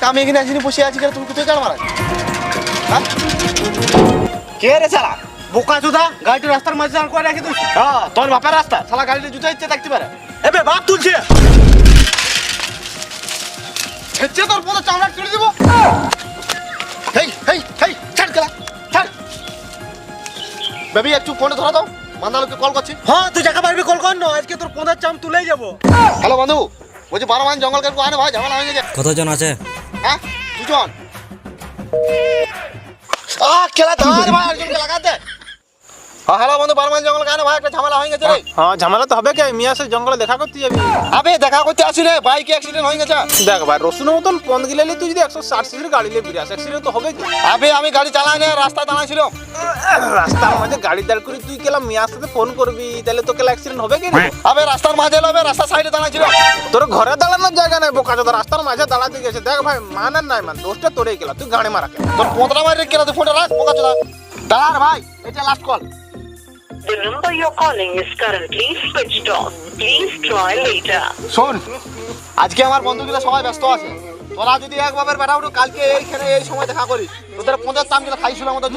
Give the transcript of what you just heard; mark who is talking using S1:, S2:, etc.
S1: তা আমি এখানে একদিন বসে আছি কেন? তুমি কোথায় গাড় মারা হ্যাঁ?
S2: কে রে শালা? বোকা চুদা গাড়িটা রাস্তার মাঝে দাঁড় করে রেখে দিস
S1: হ্যাঁ তোর বাপের রাস্তা। শালা গাড়িতে জুতো ইচ্ছে দেখতে পারে।
S2: এবে বাপ তুলছে।
S1: ছেচে তোর পথে চামড়া দেবো। হেই হেই হেই ছাড় গেলা ছাড়। বেবি একটু ফোনে ধরা দাও। মান্দালোকে কল করছি।
S2: হ্যাঁ তুই জায়গা পারবি কল কর না আজকে তোর পনেরো চাম তুলেই যাব।
S1: হ্যালো বন্ধু। বলছি বারো মান জঙ্গল কেন আনে ভাই? ঝামেলা হয়ে গেছে।
S3: কতজন আছে?
S1: হ্যাঁ? দুজন। আহ খেলা ধর ভাই একজনকে লাগাতে হ্যালো বন্ধু বারো মান জঙ্গল কেন ভাই? একটা ঝামেলা হয়ে গেছে রে।
S4: হ্যাঁ ঝামেলা তো হবে কে মিয়া সে জঙ্গলে দেখা করতে যাবি।
S1: আবে দেখা করতে আসি রে বাইক অ্যাক্সিডেন্ট হয়ে গেছে।
S4: দেখ ভাই রসুনের মতন পন্দ গিলালি তুই যদি একশো ষাট সিসির গাড়ি নিয়ে আসে অ্যাক্সিডেন্ট তো হবে কি
S1: আবে আমি গাড়ি চালাই না রাস্তায় দাঁড়াইছিল
S4: রাস্তার মাঝে গাড়ি দাঁড় করে তুই কেলা মিয়ার সাথে ফোন করবি তাহলে তো কেলা অ্যাক্সিডেন্ট হবে কি?
S1: আবে রাস্তার মাঝে এলো রাস্তার সাইডে দাঁড়াইছিল
S4: তোর ঘরে দাঁড়ানোর জায়গা নাই বোকা চোদা রাস্তার মাঝে দাঁড়াতে গেছে। দেখ ভাই মান আর নাই মান দোষটা তোরে গেলা তুই গাড়ি মারা
S1: তোর পোঁতরা মারি কেনা তুই ফোনটা রাখ পোকা চোদা। দাঁড়ার ভাই এটা last call
S5: The number you're calling is currently switched off. Please try later.
S1: শোন আজকে আমার বন্ধুগুলো সবাই ব্যস্ত আছে তোরা যদি একবার বেটা উঠো কালকে এইখানে এই সময় দেখা করিস তোদের পঞ্চাশ চামগুলো খাইছিল আমাদের